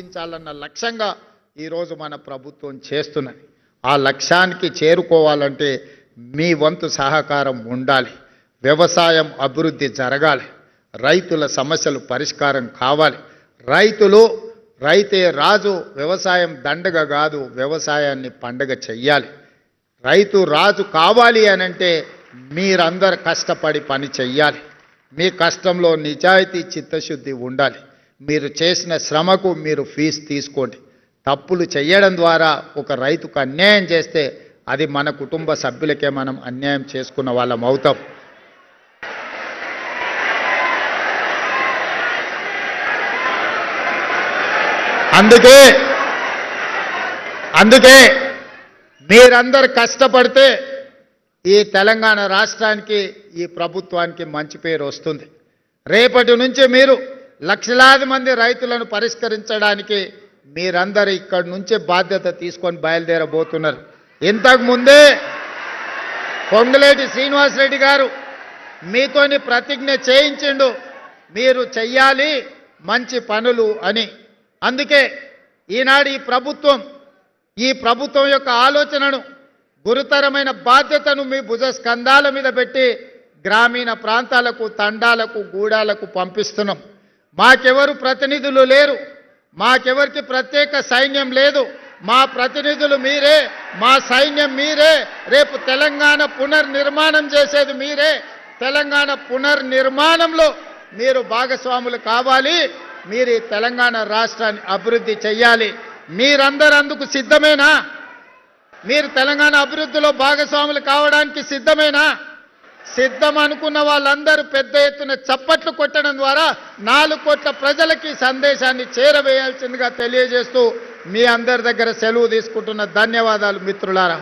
సాధించాలన్న లక్ష్యంగా ఈరోజు మన ప్రభుత్వం చేస్తున్నది. ఆ లక్ష్యానికి చేరుకోవాలంటే మీ వంతు సహకారం ఉండాలి. వ్యవసాయం అభివృద్ధి జరగాలి. రైతుల సమస్యలు పరిష్కారం కావాలి. రైతులు రైతే రాజు వ్యవసాయం దండగ కాదు వ్యవసాయాన్ని పండగ చెయ్యాలి. రైతు రాజు కావాలి అనంటే మీరందరు కష్టపడి పని చెయ్యాలి. మీ కష్టంలో నిజాయితీ చిత్తశుద్ధి ఉండాలి. మీరు చేసిన శ్రమకు మీరు ఫీజు తీసుకోండి. తప్పులు చేయడం ద్వారా ఒక రైతుకు అన్యాయం చేస్తే అది మన కుటుంబ సభ్యులకే మనం అన్యాయం చేసుకున్న వాళ్ళం అవుతాం. అందుకే అందుకే మీరందరు కష్టపడితే ఈ తెలంగాణ రాష్ట్రానికి ఈ ప్రభుత్వానికి మంచి పేరు వస్తుంది. రేపటి నుంచి మీరు లక్షలాది మంది రైతులను పరిష్కరించడానికి మీరందరూ ఇక్కడి నుంచే బాధ్యత తీసుకొని బయలుదేరబోతున్నారు. ఇంతకుముందే పొంగులేటి శ్రీనివాసరెడ్డి గారు మీతోని ప్రతిజ్ఞ చేయించిండు మీరు చెయ్యాలి మంచి పనులు అని. అందుకే ఈనాడు ఈ ప్రభుత్వం ఈ ప్రభుత్వం యొక్క ఆలోచనను గురుతరమైన బాధ్యతను మీ భుజ స్కంధాల మీద పెట్టి గ్రామీణ ప్రాంతాలకు తండాలకు గూడాలకు పంపిస్తున్నాం. మాకెవరు ప్రతినిధులు లేరు. మాకెవరికి ప్రత్యేక సైన్యం లేదు. మా ప్రతినిధులు మీరే. మా సైన్యం మీరే. రేపు తెలంగాణ పునర్నిర్మాణం చేసేది మీరే. తెలంగాణ పునర్నిర్మాణంలో మీరు భాగస్వాములు కావాలి. మీరు ఈ తెలంగాణ రాష్ట్రాన్ని అభివృద్ధి చెయ్యాలి. మీరందరూ అందుకు సిద్ధమేనా? మీరు తెలంగాణ అభివృద్ధిలో భాగస్వాములు కావడానికి సిద్ధమేనా? సిద్ధం అనుకున్న వాళ్ళందరూ పెద్ద ఎత్తున చప్పట్లు కొట్టడం ద్వారా నాలుగు కోట్ల ప్రజలకి సందేశాన్ని చేరవేయాల్సిందిగా తెలియజేస్తూ మీ అందరి దగ్గర సెలవు తీసుకుంటున్న ధన్యవాదాలు మిత్రులారా.